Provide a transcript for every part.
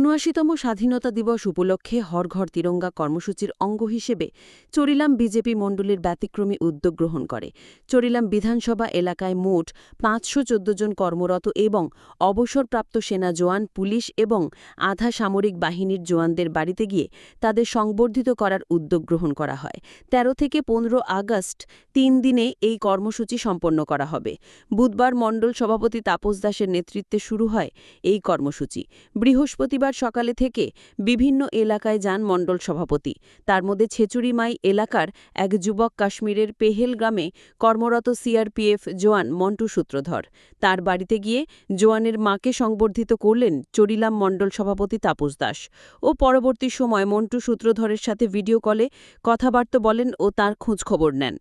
উনআশিতম স্বাধীনতা দিবস উপলক্ষে হর ঘর তিরঙ্গা কর্মসূচির অঙ্গ হিসেবে চরিলাম বিজেপি মণ্ডলের ব্যতিক্রমী উদ্যোগ গ্রহণ করে। চরিলাম বিধানসভা এলাকায় মোট পাঁচশো চোদ্দ জন কর্মরত এবং অবসরপ্রাপ্ত সেনা জওয়ান, পুলিশ এবং আধা সামরিক বাহিনীর জওয়ানদের বাড়িতে গিয়ে তাদের সংবর্ধিত করার উদ্যোগ গ্রহণ করা হয়। ১৩ থেকে পনেরো আগস্ট তিন দিনে এই কর্মসূচি সম্পন্ন করা হবে। বুধবার মণ্ডল সভাপতি তাপস দাসের নেতৃত্বে শুরু হয় এই কর্মসূচি। বৃহস্পতিবার সকালে থেকে বিভিন্ন এলাকায় যান মণ্ডল সভাপতি। তার মধ্যে ছেচুরিমাই এলাকার এক যুবক কাশ্মীরের পেহেল গ্রামে কর্মরত সিআরপিএফ জোয়ান মন্টু সূত্রধর। তার বাড়িতে গিয়ে জোয়ানের মাকে সংবর্ধিত করলেন চরিলাম মণ্ডল সভাপতি তাপস দাস। ও পরবর্তী সময় মন্টু সূত্রধরের সাথে ভিডিও কলে কথাবার্তা বলেন ও তার খোঁজখবর নেন।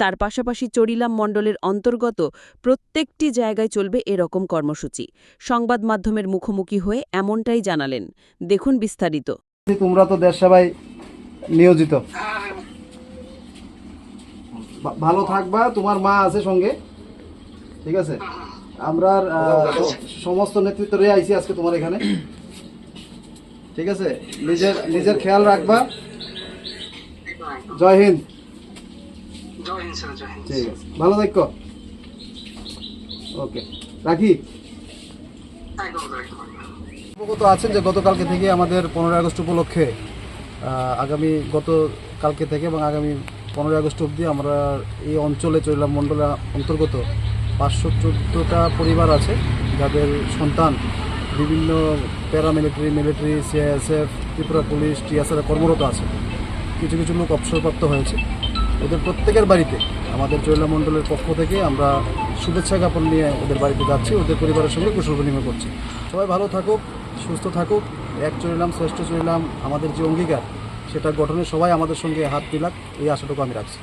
তার পাশাপাশি চরিলাম মণ্ডলের অন্তর্গত প্রত্যেকটি জায়গায় চলবে এরকম কর্মসূচি। সংবাদ মাধ্যমের মুখোমুখি হয়ে এমনটাই জানালেন দেখুন বিস্তারিত। তোমরা তো দেশ সেবায় নিয়োজিত। ভালো থাকবা তোমার মা আছে সঙ্গে। ঠিক আছে? আমরা সমস্ত নেতৃত্ব রে আইছি আজকে তোমার এখানে। ঠিক আছে? নিজের নিজের খেয়াল রাখবা। জয় হিন্দ। জয় হিন্দ স্যার জয় হিন্দ। ঠিক আছে। ভালো থাকো। ওকে। রাখি? অবগত আছেন যে গতকালকে থেকে আমাদের পনেরোই আগস্ট উপলক্ষে আগামী গত কালকে থেকে এবং আগামী পনেরোই আগস্ট অবধি আমরা এই অঞ্চলে চৈলাম মণ্ডলের অন্তর্গত পাঁচশো চোদ্দোটা পরিবার আছে, যাদের সন্তান বিভিন্ন paramilitary, military, CISF, Tripura police, TSR কর্মরত আছে। কিছু কিছু লোক অবসরপ্রাপ্ত হয়েছে। ওদের প্রত্যেকের বাড়িতে, আমাদের চৈলা মণ্ডলের পক্ষ থেকে আমরা শুভেচ্ছা জ্ঞাপন নিয়ে ওদের বাড়িতে যাচ্ছি। ওদের পরিবারের সঙ্গে কুশল বিনিময় করছি। সবাই ভালো থাকুক। সুস্থ থাকুক। এক চলিলাম শ্রেষ্ঠ চলিলাম আমাদের যে অঙ্গীকার, সেটা গঠনে সবাই আমাদের সঙ্গে হাত দিলাক এই আশাটুকু আমি রাখছি।